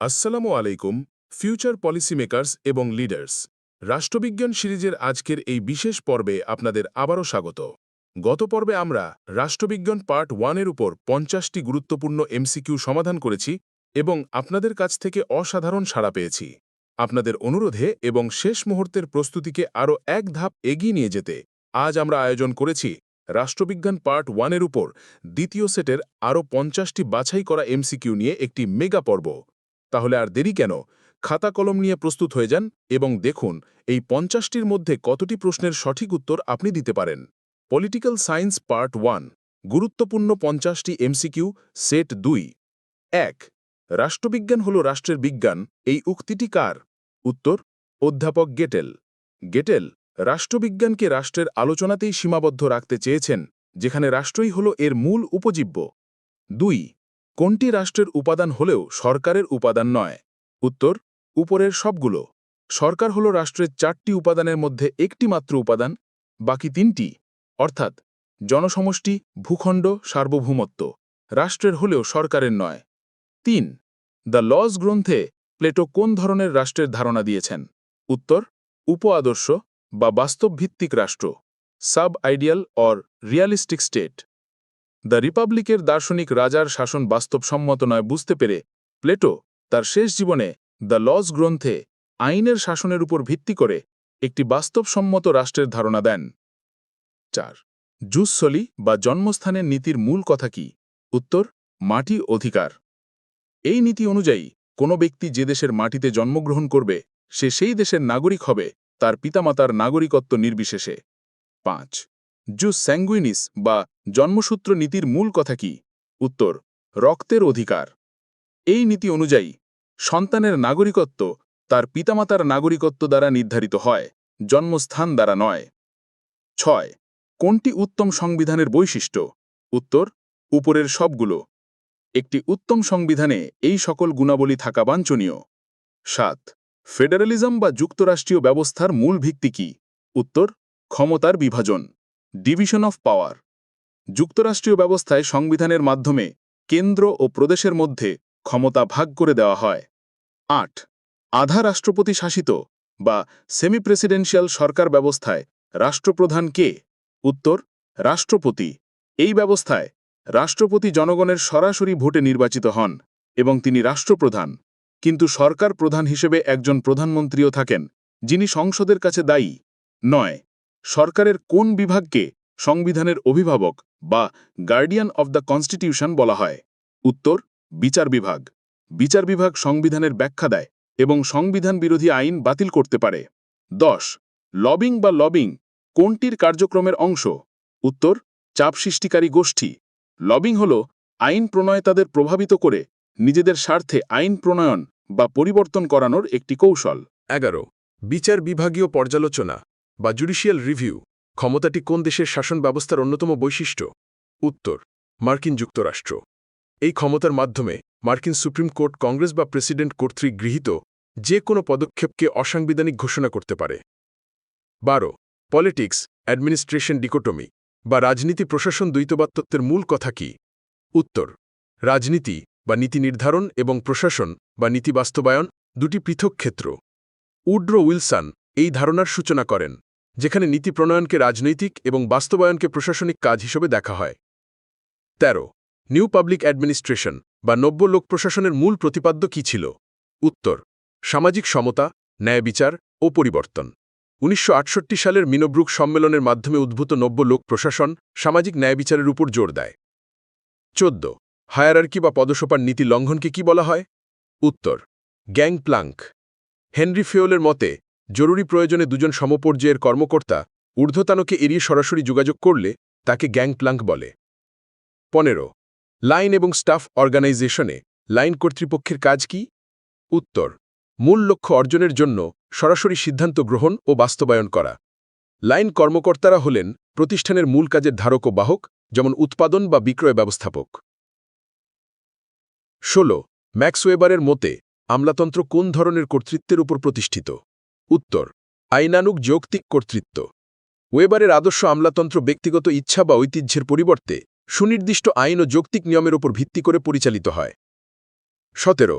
আসসালামু আলাইকুম, future policy makers এবং লিডার্স। রাষ্ট্রবিজ্ঞান সিরিজের আজকের এই বিশেষ পর্বে আপনাদের আবারও স্বাগত। গত পর্বে আমরা রাষ্ট্রবিজ্ঞান পার্ট ওয়ানের উপর পঞ্চাশটি গুরুত্বপূর্ণ এমসিকিউ সমাধান করেছি এবং আপনাদের কাছ থেকে অসাধারণ সাড়া পেয়েছি। আপনাদের অনুরোধে এবং শেষ মুহূর্তের প্রস্তুতিকে আরও এক ধাপ এগিয়ে নিয়ে যেতে আজ আমরা আয়োজন করেছি রাষ্ট্রবিজ্ঞান পার্ট ওয়ানের উপর দ্বিতীয় সেটের আরও পঞ্চাশটি বাছাই করা এমসিকিউ নিয়ে একটি মেগা পর্ব। তাহলে আর দেরি কেন? খাতা কলম নিয়ে প্রস্তুত হয়ে যান এবং দেখুন, এই পঞ্চাশটির মধ্যে কতটি প্রশ্নের সঠিক উত্তর আপনি দিতে পারেন। পলিটিক্যাল সায়েন্স পার্ট ওয়ান, গুরুত্বপূর্ণ পঞ্চাশটি এমসিকিউ, সেট দুই। এক, রাষ্ট্রবিজ্ঞান হল রাষ্ট্রের বিজ্ঞান, এই উক্তিটি কার? উত্তর, অধ্যাপক গেটেল। গেটেল, রাষ্ট্রবিজ্ঞানকে রাষ্ট্রের আলোচনাতেই সীমাবদ্ধ রাখতে চেয়েছেন, যেখানে রাষ্ট্রই হল এর মূল উপজীব্য। দুই কোনটি রাষ্ট্রের উপাদান হলেও সরকারের উপাদান নয়? উত্তর, উপরের সবগুলো। সরকার হল রাষ্ট্রের চারটি উপাদানের মধ্যে একটি মাত্র উপাদান, বাকি তিনটি, অর্থাৎ, জনসমষ্টি, ভূখণ্ড, সার্বভৌমত্ব, রাষ্ট্রের হলেও সরকারের নয়। তিন, দ্য লজ গ্রন্থে প্লেটো কোন ধরনের রাষ্ট্রের ধারণা দিয়েছেন? উত্তর উপ আদর্শ বা বাস্তবভিত্তিক রাষ্ট্র sub ideal or realistic state. The রিপাবলিকের দার্শনিক রাজার শাসন বাস্তবসম্মত নয় বুঝতে পেরে প্লেটো তার শেষ জীবনে দ্য লজ গ্রন্থে আইনের শাসনের উপর ভিত্তি করে একটি বাস্তবসম্মত রাষ্ট্রের ধারণা দেন। চার, জুসসলি বা জন্মস্থানের নীতির মূল কথা কি? উত্তর, মাটি অধিকার। এই নীতি অনুযায়ী কোনো ব্যক্তি যে দেশের মাটিতে জন্মগ্রহণ করবে, সে সেই দেশের নাগরিক হবে, তার পিতামাতার নাগরিকত্ব নির্বিশেষে। পাঁচ জুস স্যাঙ্গুইনিস বা জন্মসূত্র নীতির মূল কথা কি? উত্তর, রক্তের অধিকার। এই নীতি অনুযায়ী, সন্তানের নাগরিকত্ব তার পিতামাতার নাগরিকত্ব দ্বারা নির্ধারিত হয়, জন্মস্থান দ্বারা নয়। ছয়, কোনটি উত্তম সংবিধানের বৈশিষ্ট্য? উত্তর, উপরের সবগুলো। একটি উত্তম সংবিধানে এই সকল গুণাবলী থাকা বাঞ্ছনীয়। সাত, ফেডারালিজম বা যুক্তরাষ্ট্রীয় ব্যবস্থার মূল ভিত্তি কি? উত্তর, ক্ষমতার বিভাজন। ডিভিশন অফ পাওয়ার যুক্তরাষ্ট্রীয় ব্যবস্থায় সংবিধানের মাধ্যমে কেন্দ্র ও প্রদেশের মধ্যে ক্ষমতা ভাগ করে দেওয়া হয়। আট, আধা রাষ্ট্রপতি শাসিত বা সেমি প্রেসিডেন্সিয়াল সরকার ব্যবস্থায় রাষ্ট্রপ্রধান কে? উত্তর, রাষ্ট্রপতি। এই ব্যবস্থায় রাষ্ট্রপতি জনগণের সরাসরি ভোটে নির্বাচিত হন এবং তিনি রাষ্ট্রপ্রধান। কিন্তু সরকার প্রধান হিসেবে একজন প্রধানমন্ত্রীও থাকেন, যিনি সংসদের কাছে দায়ী। নয় সরকারের কোন বিভাগকে সংবিধানের অভিভাবক বা গার্ডিয়ান অব দ্য কনস্টিটিউশন বলা হয়? উত্তর, বিচার বিভাগ। বিচার বিভাগ সংবিধানের ব্যাখ্যা দেয় এবং সংবিধান বিরোধী আইন বাতিল করতে পারে। দশ লবিং বা লবিং কোনটির কার্যক্রমের অংশ? উত্তর, চাপ সৃষ্টিকারী গোষ্ঠী। লবিং হল আইন প্রণয়তাদের প্রভাবিত করে নিজেদের স্বার্থে আইন প্রণয়ন বা পরিবর্তন করানোর একটি কৌশল। এগারো, বিচার বিভাগীয় পর্যালোচনা। বা জুডিশিয়াল রিভিউ, ক্ষমতাটি কোন দেশের শাসন ব্যবস্থার অন্যতম বৈশিষ্ট্য? উত্তর, মার্কিন যুক্তরাষ্ট্র। এই ক্ষমতার মাধ্যমে মার্কিন সুপ্রিম কোর্ট, কংগ্রেস বা প্রেসিডেন্ট কর্তৃক গৃহীত যে কোনো পদক্ষেপকে অসাংবিধানিক ঘোষণা করতে পারে। বারো, পলিটিক্স, অ্যাডমিনিস্ট্রেশন ডিকোটমি বা রাজনীতি প্রশাসন দ্বৈতবাত্তত্বের মূল কথা কি? উত্তর, রাজনীতি বা নীতি নির্ধারণ এবং প্রশাসন বা নীতি বাস্তবায়ন দুটি পৃথক ক্ষেত্র। উড্রো উইলসন এই ধারণার সূচনা করেন। যেখানে নীতি প্রণয়নকে রাজনৈতিক এবং বাস্তবায়নকে প্রশাসনিক কাজ হিসেবে দেখা হয়। ১৩ নিউ পাবলিক অ্যাডমিনিস্ট্রেশন বা নব্য লোক প্রশাসনের মূল প্রতিপাদ্য কী ছিল? উত্তর, সামাজিক সমতা, ন্যায় বিচার ও পরিবর্তন। উনিশশো আটষট্টি সালের মিনোব্রুক সম্মেলনের মাধ্যমে উদ্ভূত নব্য লোক প্রশাসন সামাজিক ন্যায় বিচারের উপর জোর দেয়। চোদ্দ, হায়ারার্কি বা পদসোপার নীতি লঙ্ঘনকে কি বলা হয়? উত্তর গ্যাং প্লাঙ্ক হেনরি ফেওলের মতে জরুরি প্রয়োজনে দুজন সমপর্যায়ের কর্মকর্তা ঊর্ধ্বতানকে এড়িয়ে সরাসরি যোগাযোগ করলে তাকে গ্যাং প্লাঙ্ক বলে। পনেরো, লাইন এবং স্টাফ অর্গানাইজেশনে লাইন কর্তৃপক্ষের কাজ কি? উত্তর, মূল লক্ষ্য অর্জনের জন্য সরাসরি সিদ্ধান্ত গ্রহণ ও বাস্তবায়ন করা। লাইন কর্মকর্তারা হলেন প্রতিষ্ঠানের মূল কাজের ধারক ও বাহক, যেমন উৎপাদন বা বিক্রয় ব্যবস্থাপক। ষোলো ম্যাক্সওয়েবারের মতে, আমলাতন্ত্র কোন ধরনের কর্তৃত্বের উপর প্রতিষ্ঠিত? উত্তর আইনানুক যৌক্তিক কর্তৃত্ব। ওয়েবারের আদর্শ আমলাতন্ত্র ব্যক্তিগত ইচ্ছা বা ঐতিহ্যের পরিবর্তে সুনির্দিষ্ট আইন ও যৌক্তিক নিয়মের উপর ভিত্তি করে পরিচালিত হয়। সতেরো,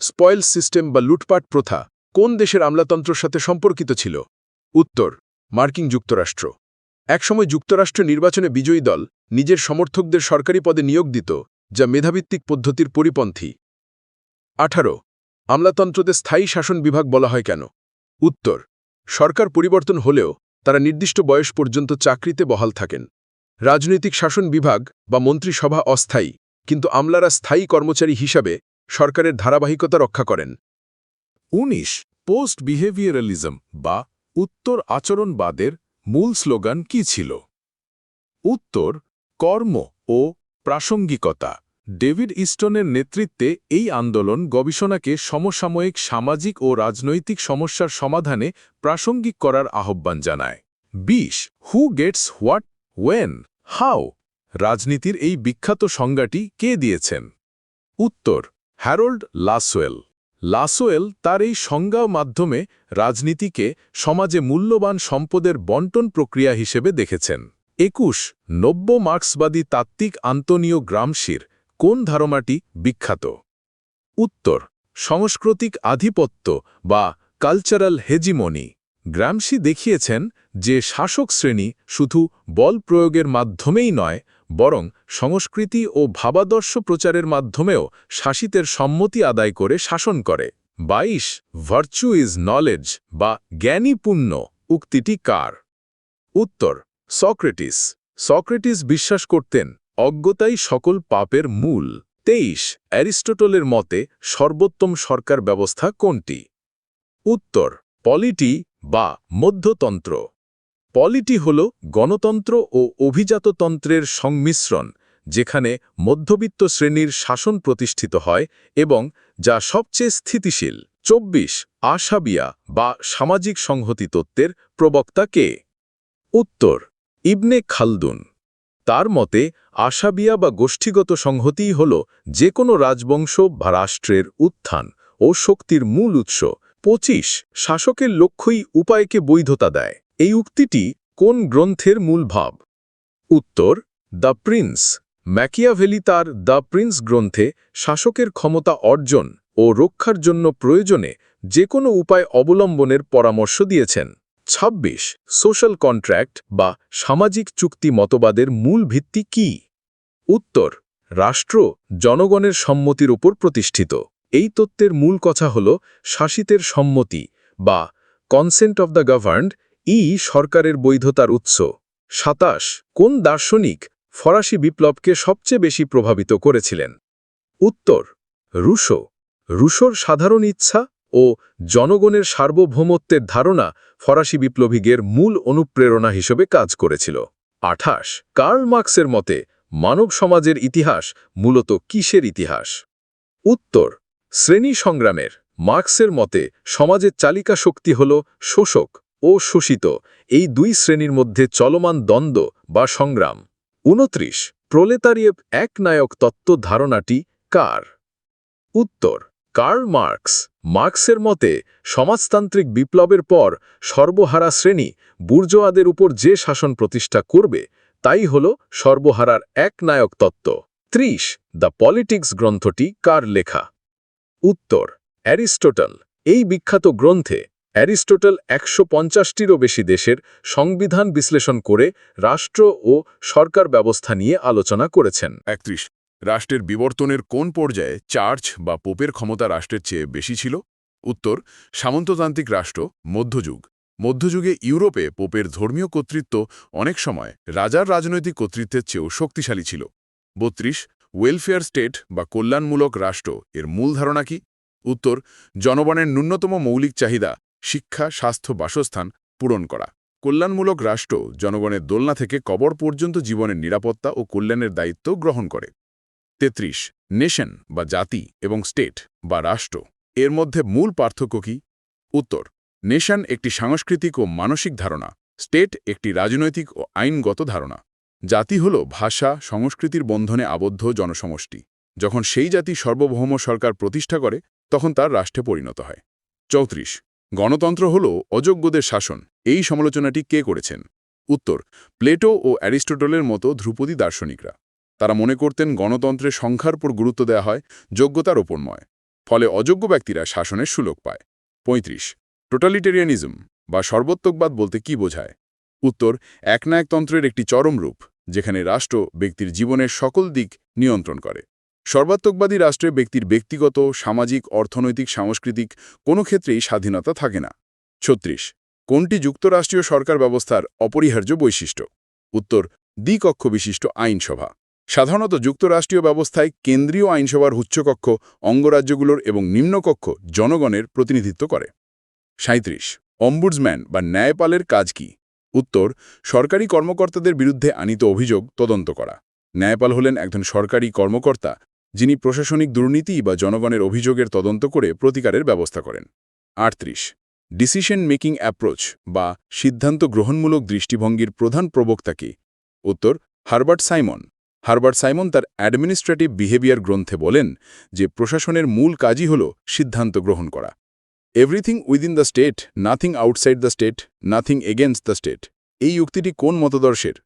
স্পয়েল সিস্টেম বা লুটপাট প্রথা কোন দেশের আমলাতন্ত্রের সাথে সম্পর্কিত ছিল? উত্তর, মার্কিন যুক্তরাষ্ট্র। একসময় যুক্তরাষ্ট্র নির্বাচনে বিজয়ী দল নিজের সমর্থকদের সরকারি পদে নিয়োগ দিত, যা মেধাভিত্তিক পদ্ধতির পরিপন্থী। আঠারো, আমলাতন্ত্রতে স্থায়ী শাসন বিভাগ বলা হয় কেন? উত্তর, সরকার পরিবর্তন হলেও তারা নির্দিষ্ট বয়স পর্যন্ত চাকরিতে বহাল থাকেন। রাজনৈতিক শাসন বিভাগ বা মন্ত্রিসভা অস্থায়ী, কিন্তু আমলারা স্থায়ী কর্মচারী হিসাবে সরকারের ধারাবাহিকতা রক্ষা করেন। উনিশ, পোস্ট বিহেভিয়ারালিজম বা উত্তর আচরণবাদের মূল স্লোগান কি ছিল? উত্তর, কর্ম ও প্রাসঙ্গিকতা। ডেভিড ইস্টনের নেতৃত্বে এই আন্দোলন গবেষণাকে সমসাময়িক সামাজিক ও রাজনৈতিক সমস্যার সমাধানে প্রাসঙ্গিক করার আহ্বান জানায়। বিশ, who gets what when how রাজনীতির এই বিখ্যাত সংজ্ঞাটি কে দিয়েছেন? উত্তর, হ্যারোল্ড লাসওয়েল। লাসোয়েল তার এই সংজ্ঞা মাধ্যমে রাজনীতিকে সমাজে মূল্যবান সম্পদের বন্টন প্রক্রিয়া হিসেবে দেখেছেন। একুশ, নব্য মার্ক্সবাদী তাত্ত্বিক আন্তনীয় গ্রামশির কোন ধারণাটি বিখ্যাত? উত্তর, সাংস্কৃতিক আধিপত্য বা কালচারাল হেজিমনি। গ্রামসি দেখিয়েছেন যে শাসক শ্রেণি শুধু বল প্রয়োগের মাধ্যমেই নয়, বরং সংস্কৃতি ও ভাবাদর্শ প্রচারের মাধ্যমেও শাসিতের সম্মতি আদায় করে শাসন করে। ২২ ভার্চু ইজ নলেজ বা জ্ঞানী উক্তিটি কার? উত্তর, সক্রেটিস। সক্রেটিস বিশ্বাস করতেন অজ্ঞতাই সকল পাপের মূল। তেইশ, অ্যারিস্টোটলের মতে সর্বোত্তম সরকার ব্যবস্থা কোনটি? উত্তর, পলিটি বা মধ্যতন্ত্র। পলিটি হল গণতন্ত্র ও অভিজাততন্ত্রের সংমিশ্রণ, যেখানে মধ্যবিত্ত শ্রেণির শাসন প্রতিষ্ঠিত হয় এবং যা সবচেয়ে স্থিতিশীল। চব্বিশ, আশাবিয়া বা সামাজিক সংহতি তত্ত্বের প্রবক্তা কে? উত্তর, ইবনে খালদুন। তার মতে, আশাবিয়া বা গোষ্ঠীগত সংহতিই হল যে কোনো রাজবংশ বা রাষ্ট্রের উত্থান ও শক্তির মূল উৎস। পঁচিশ, শাসকের লক্ষ্যই উপায়কে বৈধতা দেয়। এই উক্তিটি কোন গ্রন্থের মূল ভাব? উত্তর, দ্য প্রিন্স। ম্যাকিয়াভেলি তার দ্য প্রিন্স গ্রন্থে শাসকের ক্ষমতা অর্জন ও রক্ষার জন্য প্রয়োজনে যে কোনো উপায় অবলম্বনের পরামর্শ দিয়েছেন। ২৬ সোশ্যাল কন্ট্র্যাক্ট বা সামাজিক চুক্তি মতবাদের মূল ভিত্তি কি? উত্তর, রাষ্ট্র জনগণের সম্মতির উপর প্রতিষ্ঠিত। এই তত্ত্বের মূল কথা হল শাসিতের সম্মতি বা কনসেন্ট অব দ্য গভর্নড ই সরকারের বৈধতার উৎস। সাতাশ, কোন দার্শনিক ফরাসি বিপ্লবকে সবচেয়ে বেশি প্রভাবিত করেছিলেন? উত্তর, রুশো। রুশোর সাধারণ ইচ্ছা ও জনগণের সার্বভৌমত্বের ধারণা ফরাসি বিপ্লবীগের মূল অনুপ্রেরণা হিসেবে কাজ করেছিল। আঠাশ, কার্ল মার্ক্সের মতে, মানব সমাজের ইতিহাস মূলত কিসের ইতিহাস? উত্তর, শ্রেণি সংগ্রামের। মার্ক্সের মতে, সমাজের চালিকা শক্তি হল শোষক ও শোষিত, এই দুই শ্রেণির মধ্যে চলমান দ্বন্দ্ব বা সংগ্রাম। উনত্রিশ, প্রলেতারিয়েব এক নায়ক তত্ত্ব ধারণাটি কার? উত্তর কার্ল মার্কস, মার্কসের মতে, সমাজতান্ত্রিক বিপ্লবের পর সর্বহারা শ্রেণি বুর্জোয়াদের উপর যে শাসন প্রতিষ্ঠা করবে, তাই হল সর্বহারার এক নায়ক তত্ত্ব। ত্রিশ, দ্য পলিটিক্স গ্রন্থটি কার লেখা? উত্তর, অ্যারিস্টোটল। এই বিখ্যাত গ্রন্থে অ্যারিস্টোটল একশো পঞ্চাশটিরও বেশি দেশের সংবিধান বিশ্লেষণ করে রাষ্ট্র ও সরকার ব্যবস্থা নিয়ে আলোচনা করেছেন। একত্রিশ রাষ্ট্রের বিবর্তনের কোন পর্যায়ে চার্চ বা পোপের ক্ষমতা রাষ্ট্রের চেয়ে বেশি ছিল? উত্তর, সামন্ততান্ত্রিক রাষ্ট্র, মধ্যযুগ। মধ্যযুগে ইউরোপে পোপের ধর্মীয় কর্তৃত্ব অনেক সময় রাজার রাজনৈতিক কর্তৃত্বের চেয়েও শক্তিশালী ছিল। বত্রিশ ওয়েলফেয়ার স্টেট বা কল্যাণমূলক রাষ্ট্র এর মূল ধারণা কি? উত্তর, জনগণের ন্যূনতম মৌলিক চাহিদা, শিক্ষা, স্বাস্থ্য, বাসস্থান পূরণ করা। কল্যাণমূলক রাষ্ট্র জনগণের দোলনা থেকে কবর পর্যন্ত জীবনের নিরাপত্তা ও কল্যাণের দায়িত্ব গ্রহণ করে। তেত্রিশ, নেশন বা জাতি এবং স্টেট বা রাষ্ট্র। এর মধ্যে মূল পার্থক্য কি? উত্তর, নেশন একটি সাংস্কৃতিক ও মানসিক ধারণা, স্টেট একটি রাজনৈতিক ও আইনগত ধারণা। জাতি হল ভাষা, সংস্কৃতির বন্ধনে আবদ্ধ জনসমষ্টি। যখন সেই জাতি সার্বভৌম সরকার প্রতিষ্ঠা করে, তখন তার রাষ্ট্রে পরিণত হয়। চৌত্রিশ, গণতন্ত্র হল অযোগ্যদের শাসন, এই সমালোচনাটি কে করেছেন? উত্তর, প্লেটো ও অ্যারিস্টোটলের মতো ধ্রুপদী দার্শনিকরা। তারা মনে করতেন গণতন্ত্রে সংখ্যার উপর গুরুত্ব দেওয়া হয়, যোগ্যতার ওপর নয়। ফলে অযোগ্য ব্যক্তিরা শাসনের সুযোগ পায়। পঁয়ত্রিশ, টোটালিটেরিয়ানিজম বা সর্বত্মকবাদ বলতে কি বোঝায়? উত্তর একনায়কতন্ত্রের একটি চরম রূপ, যেখানে রাষ্ট্র ব্যক্তির জীবনের সকল দিক নিয়ন্ত্রণ করে। সর্বাত্মকবাদী রাষ্ট্রে ব্যক্তির ব্যক্তিগত, সামাজিক, অর্থনৈতিক, সাংস্কৃতিক কোনো ক্ষেত্রেই স্বাধীনতা থাকে না। ছত্রিশ, কোনটি যুক্তরাষ্ট্রীয় সরকার ব্যবস্থার অপরিহার্য বৈশিষ্ট্য? উত্তর দ্বিকক্ষ বিশিষ্ট আইনসভা। সাধারণত যুক্তরাষ্ট্রীয় ব্যবস্থায় কেন্দ্রীয় আইনসভার উচ্চকক্ষ, অঙ্গরাজ্যগুলোর এবং নিম্নকক্ষ জনগণের প্রতিনিধিত্ব করে। সাঁত্রিশ অম্বুডসম্যান বা ন্যায়পালের কাজ কি? উত্তর, সরকারি কর্মকর্তাদের বিরুদ্ধে আনিত অভিযোগ তদন্ত করা। ন্যায়পাল হলেন একজন সরকারি কর্মকর্তা, যিনি প্রশাসনিক দুর্নীতি বা জনগণের অভিযোগের তদন্ত করে প্রতিকারের ব্যবস্থা করেন। আটত্রিশ, ডিসিশন মেকিং অ্যাপ্রোচ বা সিদ্ধান্ত গ্রহণমূলক দৃষ্টিভঙ্গির প্রধান প্রবক্তা কি? উত্তর, হারবার্ট সাইমন। হারবার্ট সাইমন তার অ্যাডমিনিস্ট্রেটিভ বিহেভিয়ার গ্রন্থে বলেন যে প্রশাসনের মূল কাজই হল সিদ্ধান্ত গ্রহণ করা। Everything within the state, nothing outside the state, nothing against the state. এই উক্তিটি কোন মতদর্শের?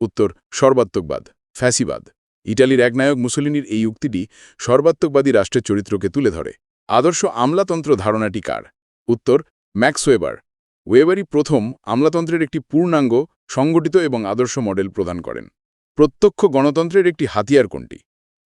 উত্তর, সর্বাত্মকবাদ, ফ্যাসিবাদ। ইটালির একনায়ক মুসলিনির এই উক্তিটি সর্বাত্মকবাদী রাষ্ট্রের চরিত্রকে তুলে ধরে। আদর্শ আমলাতন্ত্র ধারণাটি কার? উত্তর, ম্যাক্স ওয়েবার। ওয়েবারই প্রথম আমলাতন্ত্রের একটি পূর্ণাঙ্গ, সংগঠিত এবং আদর্শ মডেল প্রদান করেন। প্রত্যক্ষ গণতন্ত্রের একটি হাতিয়ার কোনটি?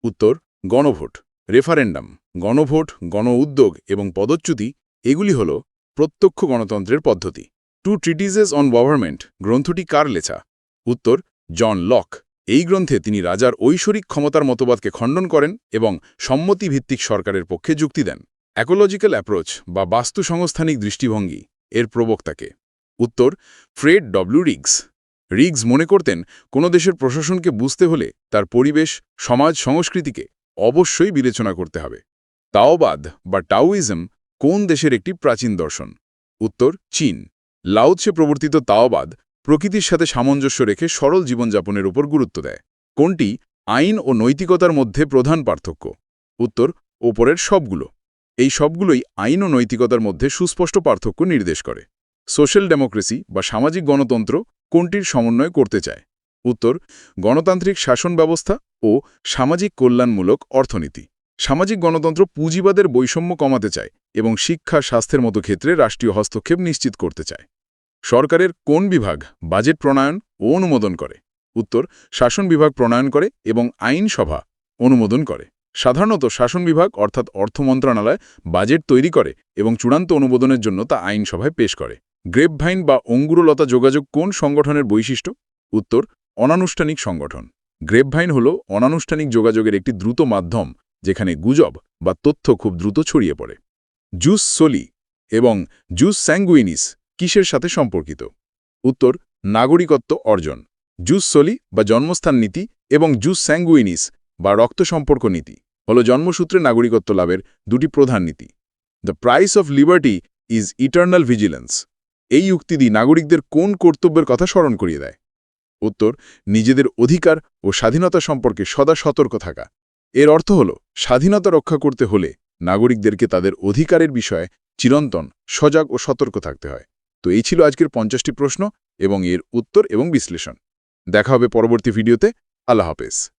উত্তর, গণভোট, রেফারেন্ডাম, গণভোট গণ উদ্যোগ এবং পদচ্যুতি, এগুলি হল প্রত্যক্ষ গণতন্ত্রের পদ্ধতি। টু ট্রিটিজেস অন গভর্নমেন্ট গ্রন্থটি কার লেখা? উত্তর, জন লক। এই গ্রন্থে তিনি রাজার ঐশ্বরিক ক্ষমতার মতবাদকে খণ্ডন করেন এবং সম্মতিভিত্তিক সরকারের পক্ষে যুক্তি দেন। অ্যাকোলজিক্যাল অ্যাপ্রোচ বা বাস্তু সংস্থানিক দৃষ্টিভঙ্গি, এর প্রবক্তাকে। উত্তর, ফ্রেড ডব্লিউ রিগস। রিগস মনে করতেন, কোনো দেশের প্রশাসনকে বুঝতে হলে তার পরিবেশ, সমাজ, সংস্কৃতিকে অবশ্যই বিবেচনা করতে হবে। তাওবাদ বা টাওইজম কোন দেশের একটি প্রাচীন দর্শন? উত্তর, চীন। লাউৎসে প্রবর্তিত তাওবাদ প্রকৃতির সাথে সামঞ্জস্য রেখে সরল জীবনযাপনের উপর গুরুত্ব দেয়। কোনটি আইন ও নৈতিকতার মধ্যে প্রধান পার্থক্য? উত্তর, ওপরের সবগুলো। এই সবগুলোই আইন ও নৈতিকতার মধ্যে সুস্পষ্ট পার্থক্য নির্দেশ করে। সোশ্যাল ডেমোক্রেসি বা সামাজিক গণতন্ত্র কোনটির সমন্বয় করতে চায়? উত্তর, গণতান্ত্রিক শাসন ব্যবস্থা ও সামাজিক কল্যাণমূলক অর্থনীতি। সামাজিক গণতন্ত্র পুঁজিবাদের বৈষম্য কমাতে চায় এবং শিক্ষা, স্বাস্থ্যের মতো ক্ষেত্রে রাষ্ট্রীয় হস্তক্ষেপ নিশ্চিত করতে চায়। সরকারের কোন বিভাগ বাজেট প্রণয়ন ও অনুমোদন করে? উত্তর, শাসন বিভাগ প্রণয়ন করে এবং আইনসভা অনুমোদন করে। সাধারণত শাসন বিভাগ অর্থাৎ অর্থ মন্ত্রণালয় বাজেট তৈরি করে এবং চূড়ান্ত অনুমোদনের জন্য তা আইনসভায় পেশ করে। গ্রেপভাইন বা অঙ্গুরলতা যোগাযোগ কোন সংগঠনের বৈশিষ্ট্য? উত্তর, অনানুষ্ঠানিক সংগঠন। গ্রেপভাইন হল অনানুষ্ঠানিক যোগাযোগের একটি দ্রুত মাধ্যম, যেখানে গুজব বা তথ্য খুব দ্রুত ছড়িয়ে পড়ে। জুস সোলি এবং জুস স্যাঙ্গুইনিস কিসের সাথে সম্পর্কিত? উত্তর, নাগরিকত্ব অর্জন। জুস সোলি বা জন্মস্থান নীতি এবং জুস স্যাঙ্গুইনিস বা রক্ত সম্পর্ক নীতি হল জন্মসূত্রে নাগরিকত্ব লাভের দুটি প্রধান নীতি। The price of liberty is eternal vigilance এই উক্তিদি নাগরিকদের কোন কর্তব্যের কথা স্মরণ করিয়ে দেয়? উত্তর, নিজেদের অধিকার ও স্বাধীনতা সম্পর্কে সদা সতর্ক থাকা। এর অর্থ হল, স্বাধীনতা রক্ষা করতে হলে নাগরিকদেরকে তাদের অধিকারের বিষয়ে চিরন্তন, সজাগ ও সতর্ক থাকতে হয়। তো এই ছিল আজকের পঞ্চাশটি প্রশ্ন এবং এর উত্তর এবং বিশ্লেষণ। দেখা হবে পরবর্তী ভিডিওতে। আল্লাহ হাফেজ।